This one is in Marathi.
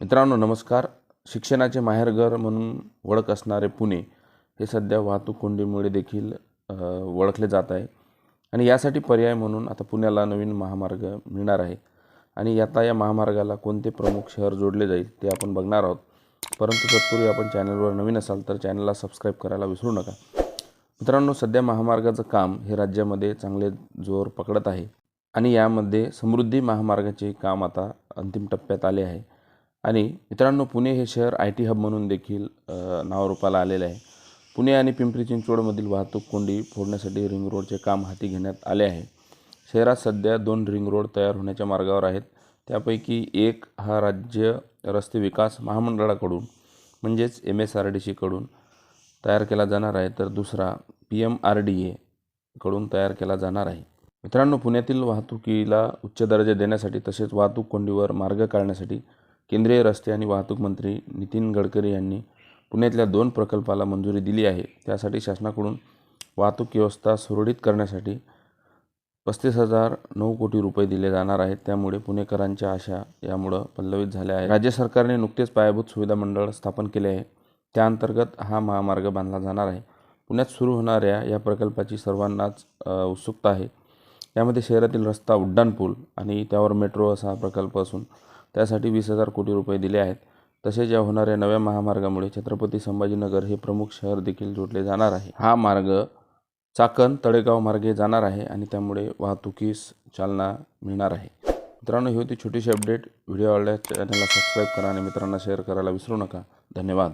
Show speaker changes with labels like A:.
A: मित्रांनो नमस्कार. शिक्षणाचे माहेरघर म्हणून ओळख असणारे पुणे हे सध्या वाहतूक कोंडीमुळे देखील ओळखले जात आहे. आणि यासाठी पर्याय म्हणून आता पुण्याला नवीन महामार्ग मिळणार आहे. आणि आता या महामार्गाला कोणते प्रमुख शहर जोडले जाईल ते आपण बघणार आहोत. परंतु तत्पूर्वी आपण चॅनलवर नवीन असाल तर चॅनलला सबस्क्राईब करायला विसरू नका. मित्रांनो सध्या महामार्गाचं काम हे राज्यामध्ये चांगले जोर पकडत आहे. आणि यामध्ये समृद्धी महामार्गाचे काम आता अंतिम टप्प्यात आले आहे. आणि मित्रांनो पुणे हे शहर आय टी हब म्हणून देखील नावारूपाला आलेले आहे. पुणे आणि पिंपरी चिंचवडमधील वाहतूक कोंडी फोडण्यासाठी रिंग रोडचे काम हाती घेण्यात आले आहे. शहरात सध्या दोन रिंग रोड तयार होण्याच्या मार्गावर आहेत. त्यापैकी एक हा राज्य रस्ते विकास महामंडळाकडून म्हणजेच एम एस आर डी सीकडून तयार केला जाणार आहे तर दुसरा पी एम आर डी एकडून तयार केला जाणार आहे. मित्रांनो पुण्यातील वाहतुकीला उच्च दर्जा देण्यासाठी तसेच वाहतूक कोंडीवर मार्ग काढण्यासाठी केंद्रीय रस्ते आणि वाहतूक मंत्री नितीन गडकरी यांनी पुण्यातल्या दोन प्रकल्पाला मंजुरी दिली आहे. त्यासाठी शासनाकडून वाहतूक व्यवस्था सुरळीत करण्यासाठी पस्तीस हजार नऊ कोटी रुपये दिले जाणार आहेत. त्यामुळे पुणेकरांच्या आशा यामुळं पल्लवित झाल्या आहेत. राज्य सरकारने नुकतेच पायाभूत सुविधा मंडळ स्थापन केले आहे. त्याअंतर्गत हा महामार्ग बांधला जाणार आहे. पुण्यात सुरू होणाऱ्या या प्रकल्पाची सर्वांनाच उत्सुकता आहे. यामध्ये शहरातील रस्ता उड्डाणपूल आणि त्यावर मेट्रो असा हा प्रकल्प असून त्यासाठी वीस हजार कोटी रुपये दिले आहेत. तसेच या होणाऱ्या नव्या महामार्गामुळे छत्रपती संभाजीनगर हे प्रमुख शहर देखील जोडले जाणार आहे. हा मार्ग चाकण तळेगाव मार्गे जाणार आहे आणि त्यामुळे वाहतुकीस चालना मिळणार आहे. मित्रांनो ही होती छोटीशी अपडेट. व्हिडिओ आवडल्यास चॅनलला सबस्क्राईब करा आणि मित्रांना शेअर करायला विसरू नका. धन्यवाद.